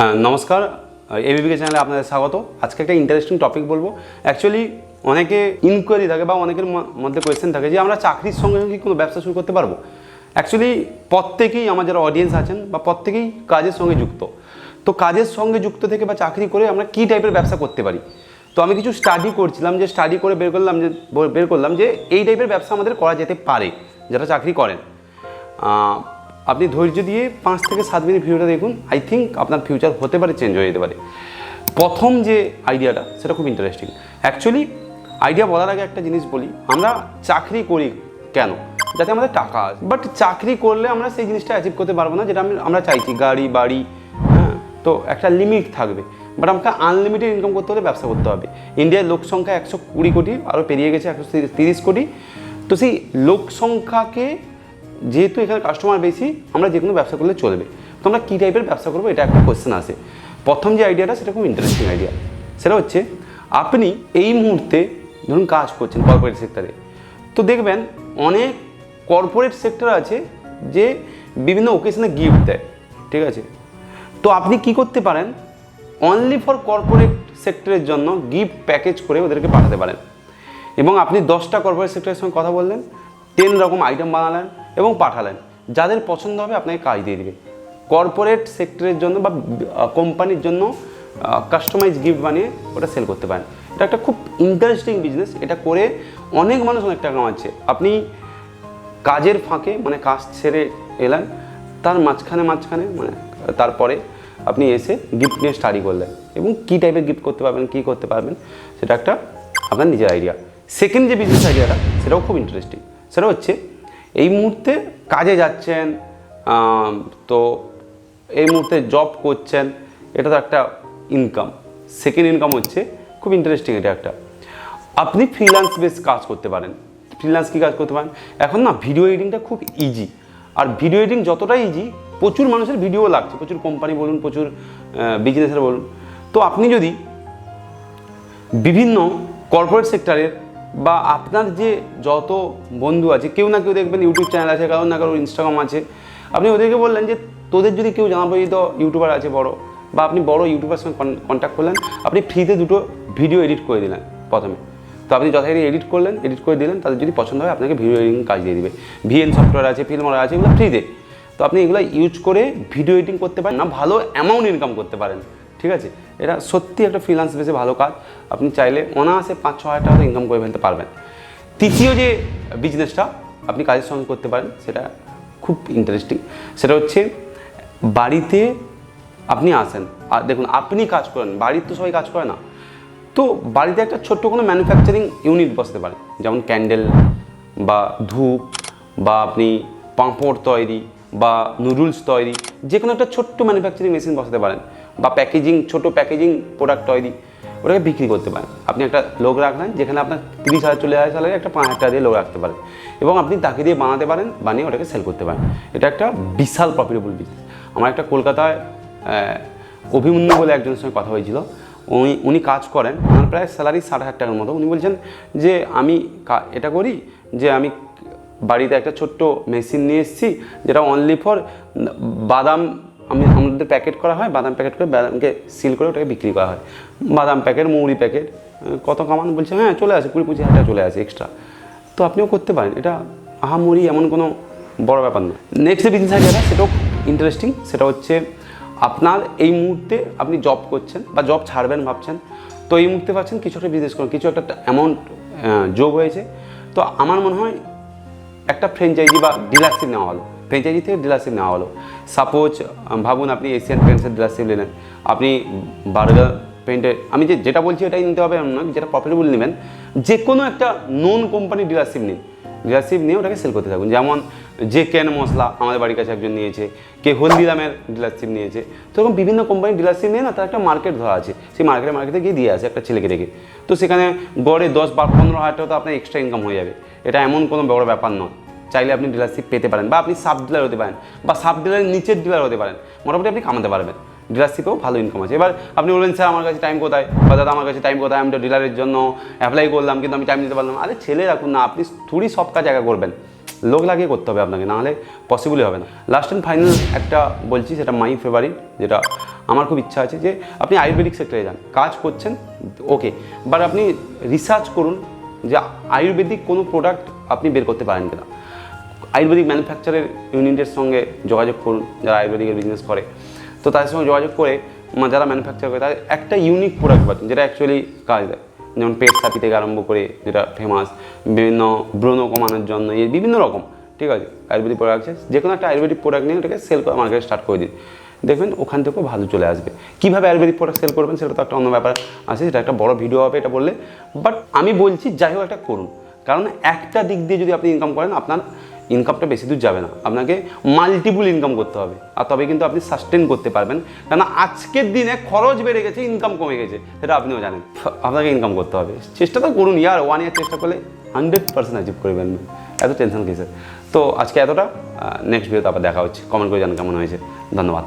হ্যাঁ নমস্কার। এবিবিকে চ্যানেলে আপনাদের স্বাগত। আজকে একটা ইন্টারেস্টিং টপিক বলব। অ্যাকচুয়ালি অনেকে ইনকোয়ারি থাকে বা অনেকের মধ্যে কোয়েশ্চেন থাকে যে আমরা চাকরির সঙ্গে সঙ্গে কোনো ব্যবসা শুরু করতে পারব? অ্যাকচুয়ালি প্রত্যেকেই আমার যারা অডিয়েন্স আছেন বা প্রত্যেকেই কাজের সঙ্গে যুক্ত, তো কাজের সঙ্গে যুক্ত থেকে বা চাকরি করে আমরা কী টাইপের ব্যবসা করতে পারি? তো আমি কিছু স্টাডি করছিলাম, যে স্টাডি করে বের করলাম, যে বের করলাম যে এই টাইপের ব্যবসা আমাদের করা যেতে পারে, যারা চাকরি করেন। আপনি ধৈর্য দিয়ে পাঁচ থেকে সাত মিনিট ভিডিওটা দেখুন। আই থিঙ্ক আপনার ফিউচার হতে পারে চেঞ্জ হয়ে যেতে পারে। প্রথম যে আইডিয়াটা সেটা খুব ইন্টারেস্টিং অ্যাকচুয়ালি আইডিয়া বলার আগে একটা জিনিস বলি, আমরা চাকরি করি কেন? যাতে আমাদের টাকা আসে। বাট চাকরি করলে আমরা সেই জিনিসটা অ্যাচিভ করতে পারব না, যেটা আমি- আমরা চাইছি, গাড়ি, বাড়ি হ্যাঁ? তো একটা লিমিট থাকবে। বাট আমাকে আনলিমিটেড ইনকাম করতে হলে ব্যবসা করতে হবে। ইন্ডিয়ার লোক সংখ্যা একশো কুড়ি কোটি আরও পেরিয়ে গেছে একশো তিরিশ কোটি। তো সেই লোক সংখ্যাকে যেহেতু এখানে কাস্টমার বেশি, আমরা যে কোনো ব্যবসা করলে চলবে। তো আমরা কী টাইপের ব্যবসা করব, এটা একটা কোয়েশ্চেন আসে। প্রথম যে আইডিয়াটা সেটা খুব ইন্টারেস্টিং আইডিয়া সেটা হচ্ছে, আপনি এই মুহূর্তে ধরুন কাজ করছেন কর্পোরেট সেক্টরে তো দেখবেন অনেক কর্পোরেট সেক্টর আছে যে বিভিন্ন ওকেশনে গিফট দেয়, ঠিক আছে? তো আপনি কি করতে পারেন অনলি ফর কর্পোরেট সেক্টরের জন্য গিফট প্যাকেজ করে ওদেরকে পাঠাতে পারেন। এবং আপনি দশটা কর্পোরেট সেক্টরের সঙ্গে কথা বললেন টেন রকম আইটেম বানালেন এবং পাঠালেন। যাদের পছন্দ হবে আপনাকে কাজ দিয়ে দিবে। কর্পোরেট সেক্টরের জন্য বা কোম্পানির জন্য কাস্টমাইজ গিফট বানিয়ে ওটা সেল করতে পারেন। এটা একটা খুব ইন্টারেস্টিং বিজনেস এটা করে অনেক মানুষ অনেক টাকা কামাচ্ছে। আপনি কাজের ফাঁকে মানে কাজ ছেড়ে এলেন, তার মাঝখানে মাঝখানে মানে তারপরে আপনি এসে গিফট নিয়ে স্টাডি করলেন এবং কী টাইপের গিফট করতে পারবেন, কী করতে পারবেন, সেটা একটা আপনার নিজের আইডিয়া সেকেন্ড যে বিজনেস আইডিয়াটা সেটাও খুব ইন্টারেস্টিং সেটা হচ্ছে এই মুহূর্তে কাজে যাচ্ছেন তো এই মুহূর্তে জব করছেন, এটা তো একটা ইনকাম সেকেন্ড ইনকাম হচ্ছে, খুব ইন্টারেস্টিং এটা একটা। আপনি ফ্রিল্যান্স বেস কাজ করতে পারেন। ফ্রিল্যান্স কী কাজ করতে পারেন? এখন না ভিডিও এডিটিংটা খুব ইজি আর ভিডিও এডিটিং যতটা ইজি প্রচুর মানুষের ভিডিও লাগছে। প্রচুর কোম্পানি বলুন, প্রচুর বিজনেসের বলুন। তো আপনি যদি বিভিন্ন কর্পোরেট সেক্টরের বা আপনার যে যত বন্ধু আছে, কেউ না কেউ দেখবেন ইউটিউব চ্যানেল আছে, কারোর না কারোর ইনস্টাগ্রাম আছে। আপনি ওদেরকে বললেন যে, তোদের যদি কেউ জানা পরিচিত ইউটিউবার আছে বড়, বা আপনি বড় ইউটিউবার সঙ্গে কন্ট্যাক্ট করলেন, আপনি ফ্রিতে দুটো ভিডিও এডিট করে দিলেন প্রথমে। তো আপনি যথারীতি এডিট করলেন এডিট করে দিলেন, তাদের যদি পছন্দ হয়, আপনাকে ভিডিও এডিটিং কাজ দিয়ে দিবে। ভিএন সফটওয়্যার আছে ফিল্মার আছে, এগুলো ফ্রিতে তো আপনি এগুলো ইউজ করে ভিডিও এডিটিং করতে পারেন, না ভালো অ্যামাউন্ট ইনকাম করতে পারেন, ঠিক আছে? এটা সত্যি একটা ফ্রিলান্স বেসে ভালো কাজ। আপনি চাইলে অনায়াসে পাঁচ ছ হাজার টাকা ইনকাম করে ফেলতে পারবেন। তৃতীয় যে বিজনেসটা আপনি কাজের সঙ্গে করতে পারেন, সেটা খুব ইন্টারেস্টিং সেটা হচ্ছে বাড়িতে আপনি আসেন। আর দেখুন, আপনি কাজ করেন, বাড়ির তো সবাই কাজ করে না। তো বাড়িতে একটা ছোট্ট কোনো ম্যানুফ্যাকচারিং ইউনিট বসতে পারে যেমন ক্যান্ডেল বা ধূপ বা আপনি পাঁপড় তৈরি বা নুডলস তৈরি। যে কোনো একটা ছোট্ট ম্যানুফ্যাকচারিং মেশিন বসাতে পারেন। বা প্যাকেজিং ছোট প্যাকেজিং প্রোডাক্ট তৈরি, ওটাকে বিক্রি করতে পারেন। আপনি একটা লোক রাখলেন, যেখানে আপনার তিরিশ হাজার, চল্লিশ হাজার স্যালারি একটা পাঁচ হাজার টাকা দিয়ে লোক রাখতে পারেন। এবং আপনি তাকে দিয়ে বানাতে পারেন, বানিয়ে ওটাকে সেল করতে পারেন। এটা একটা বিশাল প্রফিটেবল বিজনেস আমার একটা কলকাতায় অভিমন্যু বলে একজনের সঙ্গে কথা হয়েছিল। উনি উনি কাজ করেন ওনার প্রায় স্যালারি ষাট হাজার টাকার মতো। উনি বলছেন যে, আমি এটা করি যে, আমি বাড়িতে একটা ছোট্ট মেশিন নিয়ে এসেছি, যেটা অনলি ফর বাদাম আমি আমাদের প্যাকেট করা হয়, বাদাম প্যাকেট করে বাদামকে সিল করে ওটাকে বিক্রি করা হয়। বাদাম প্যাকেট, মৌরি প্যাকেট কত কামান বলছে হ্যাঁ চলে আসে, কুড়ি পঁচিশ হাজার চলে আসে এক্সট্রা তো আপনিও করতে পারেন, এটা আহামরি এমন কোনো বড় ব্যাপার নয়। নেক্সট যে বিজনেস আইডিয়াটা সেটাও ইন্টারেস্টিং সেটা হচ্ছে আপনার এই মুহূর্তে আপনি জব করছেন বা জব ছাড়বেন ভাবছেন, তো এই মুহূর্তে ভাবছেন কিছু একটা বিজনেস করুন, কিছু একটা অ্যামাউন্ট যোগ হয়েছে। তো আমার মনে হয় একটা ফ্র্যাঞ্চাইজি বা ডিলারশিপ নেওয়া হলো ফ্র্যাঞ্চাইজি থেকে ডিলারশিপ নেওয়া হলো। সাপোজ ভাবুন আপনি এশিয়ান পেন্টসের ডিলারশিপ নিলেন। আপনি বার্গার পেন্টের আমি যে যেটা বলছি এটাই নিতে হবে নয় যেটা প্রফিটেবল নেবেন যে কোনো একটা নন কোম্পানি ডিলারশিপ নিন। ডিলারশিপ নিয়ে ওটাকে সেল করতে থাকুন। যেমন যে কেন মশলা আমাদের বাড়ির কাছে একজন নিয়েছে, কে হলদিরামের ডিলারশিপ নিয়েছে। তো এরকম বিভিন্ন কোম্পানির ডিলারশিপ নিয়ে না, তার একটা মার্কেট ধরা আছে। সেই মার্কেটে মার্কেটে গিয়ে দিয়ে আসে একটা ছেলেকে রেখে। তো সেখানে গড়ে দশ বারো পনেরো হাজার টাকা তো আপনার এক্সট্রা ইনকাম হয়ে যাবে। এটা এমন কোনো বড় ব্যাপার নয়। চাইলে আপনি ডিলারশিপ পেতে পারেন বা আপনি সাব ডিলার হতে পারেন বা সাব ডিলারের নিচের ডিলার হতে পারেন। মোটামুটি আপনি কামাতে পারবেন। ডিলারশিপেও ভালো ইনকাম আছে। এবার আপনি বলবেন, স্যার, আমার কাছে টাইম কোথায়? বা, দাদা, আমার কাছে টাইম কোথায়? আমি তো ডিলারের জন্য অ্যাপ্লাই করলাম, কিন্তু আমি টাইম দিতে পারলাম। আরে, ছেলে, রাখুন না, আপনি থুড়ি সব কাজ একা করবেন। লোক লাগিয়ে করতে হবে আপনাকে নাহলে পসিবলই হবে না। লাস্ট অ্যান্ড ফাইনাল একটা বলছি, সেটা মাই ফেভারিট যেটা আমার খুব ইচ্ছা আছে যে আপনি আয়ুর্বেদিক সেক্টরে যান। কাজ করছেন ওকে বাট আপনি রিসার্চ করুন যে আয়ুর্বেদিক কোনো প্রোডাক্ট আপনি বের করতে পারেন কিনা। আয়ুর্বেদিক ম্যানুফ্যাকচারের ইউনিটের সঙ্গে যোগাযোগ করুন, যারা আয়ুর্বেদিকের বিজনেস করে। তো তাদের সঙ্গে যোগাযোগ করে যারা ম্যানুফ্যাকচার করে, তাদের একটা ইউনিক প্রোডাক্ট পাচ্ছেন, যেটা অ্যাকচুয়ালি কাজ দেয়। যেমন পেট সাপি থেকে আরম্ভ করে, যেটা ফেমাস বিভিন্ন ব্রণ কমানোর জন্য, এই বিভিন্ন রকম, ঠিক আছে? আয়ুর্বেদিক প্রোডাক্ট আছে যে কোনো একটা আয়ুর্বেদিক প্রোডাক্ট নিয়ে ওটাকে সেল করা মার্কেটে স্টার্ট করে দিন। দেখবেন ওখান থেকেও ভালো চলে আসবে। কীভাবে আয়ুর্বেদিক প্রোডাক্ট সেল করবেন সেটা তো একটা অন্য ব্যাপার আছে, সেটা একটা বড় ভিডিও হবে এটা বললে। বাট আমি বলছি, যাই হোক একটা করুন। কারণ একটা দিক দিয়ে যদি আপনি ইনকাম করেন, আপনার ইনকামটা বেশি দূর যাবে না। আপনাকে মাল্টিপুল ইনকাম করতে হবে। আর তবে কিন্তু আপনি সাস্টেন করতে পারবেন। কেন আজকের দিনে খরচ বেড়ে গেছে ইনকাম কমে গেছে। সেটা আপনিও জানেন। আপনাকে ইনকাম করতে হবে। চেষ্টা তো করুন। ইয়ার ওয়ান ইয়ার চেষ্টা করলে হান্ড্রেড পার্সেন্ট অ্যাচিভ করবেন এত টেনশন কিসের? তো আজকে এতটা। নেক্সট ভিডিওতে আবার দেখা হচ্ছে। কমেন্ট করে জানান কেমন হয়েছে। ধন্যবাদ।